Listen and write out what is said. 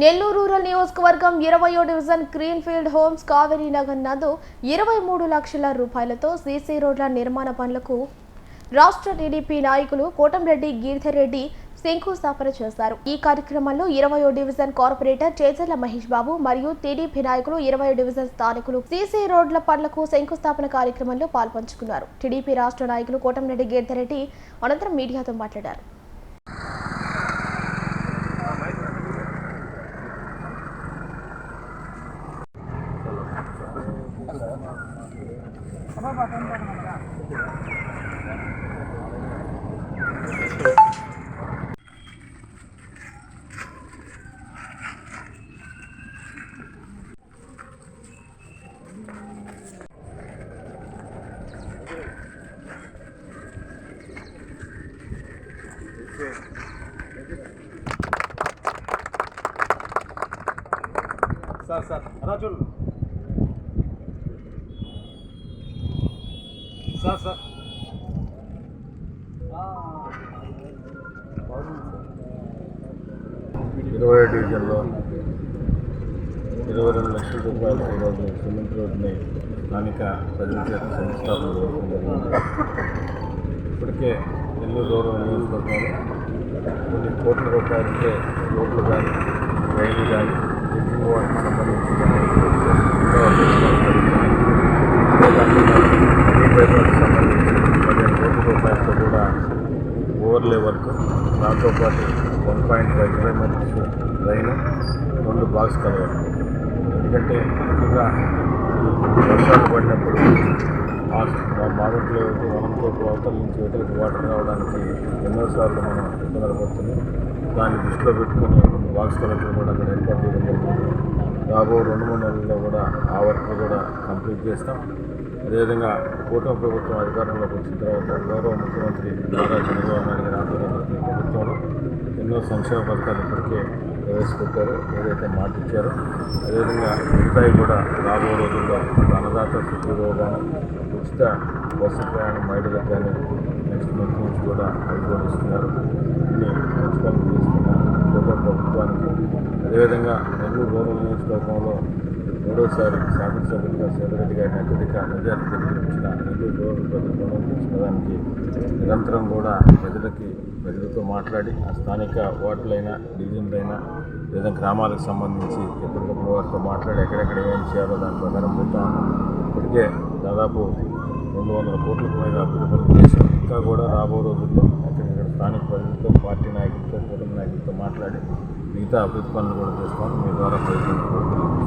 Nellore rural నియోజకవర్గం ఇరవయో division Greenfield homes Kaveri Nagar నందు ఇరవై మూడు లక్షల రూపాయలతో సీసీ రోడ్ల నిర్మాణ పనులకు రాష్ట్ర టీడీపీ నాయకులు కోటంరెడ్డి గిరిధర్రెడ్డి శంకుస్థాపన చేశారు. ఈ కార్యక్రమంలో ఇరవయో డివిజన్ కార్పొరేటర్ చేజర్ల మహేష్ బాబు మరియు టీడీపీ నాయకులు ఇరవయో డివిజన్ స్థానికులు సీసీ రోడ్ల పనులకు శంకుస్థాపన కార్యక్రమంలో పాల్పంచుకున్నారు. టీడీపీ రాష్ట్ర నాయకులు కోటంరెడ్డి గిరిధర్రెడ్డి అనంతరం మీడియాతో మాట్లాడారు. సార్ సార్ అలా చూడు సార్ సార్. ఇరవై డివిజన్లో ఇరవై రెండు లక్షల రూపాయలు ఈరోజు సిమెంట్ రోడ్ని స్థానిక ప్రజల చేత శంకుస్థాపన చేయడం జరిగింది. ఇప్పటికే నెల్లూరు రూరల్ నియోజకవర్గంలో కొన్ని కోట్ల రూపాయలకే రోడ్లు కానీ రైలు కానీ డ్రింకింగ్ వాటర్ సంబంధించి కానీ ఎన్నో సంబంధించి పదిహేను కోట్ల రూపాయలతో కూడా ఓవర్లే వర్క్ దాంతోపాటు one point five kilometres line రెండు బాక్స్ కలవాలి ఎందుకంటే ముఖ్యంగా వర్షాలు పడినప్పుడు మా మాగుంట్లో వనంతో అవతల నుంచి ఇవతలకి వాటర్ రావడానికి ఎన్నోసార్లు మనం ఇబ్బందులు పడుతున్నాం దాన్ని దృష్టిలో పెట్టుకుని బాక్స్ కలెక్టర్ కూడా అక్కడ ఏర్పాటు చేయడం జరుగుతుంది రాబో రెండు మూడు నెలల్లో కూడా ఆ వర్క్ కూడా కంప్లీట్ చేస్తాం. అదేవిధంగా కూటమి ప్రభుత్వం అధికారంలోకి వచ్చిన తర్వాత గౌరవ ముఖ్యమంత్రి నారా చంద్రబాబు నాయుడు గారి ఆధ్వర్యంలో ప్రభుత్వంలో ఎన్నో సంక్షేమ పథకాలు ఇప్పటికే ప్రవేశపెట్టారు ఏదైతే మాట ఇచ్చారో. అదేవిధంగా మిగతాయి కూడా రాబో రోజుల్లో అన్నదాత సుఖీరోగాను ఉచిత బస్సు ప్రయాణం మహిళలకు కానీ నెక్స్ట్ మంత్ నుంచి కూడా అవి కూడా మంచి పనులు అదేవిధంగా నెల్లూరు రూరల్ నియోజకవర్గంలో మూడోసారి శాసనసభ్యులుగా సేదరెడ్డి గారిని అత్యధిక మెజార్టీ గెలిపించిన నెల్లూరు రూరల్ ప్రజలు తీసుకోవడానికి నిరంతరం కూడా ప్రజలకి ప్రజలతో మాట్లాడి ఆ స్థానిక వార్డులైనా డివిజన్లైనా లేదా గ్రామాలకు సంబంధించి ఎప్పటికప్పుడు వారితో మాట్లాడి ఎక్కడెక్కడ ఏం చేయాలో దాని ప్రకారం పోతా ఇప్పటికే దాదాపు రెండు వందల కోట్లకు పైగా అభివృద్ధి పనులు చేశాం ఇంకా కూడా రాబో రోజుల్లో ఇక్కడ స్థానిక ప్రజలతో పార్టీ నాయకులతో కుటుంబ నాయకులతో మాట్లాడి మిగతా అభివృద్ధి పనులు కూడా చేస్తాం మీ ద్వారా ప్రజలకు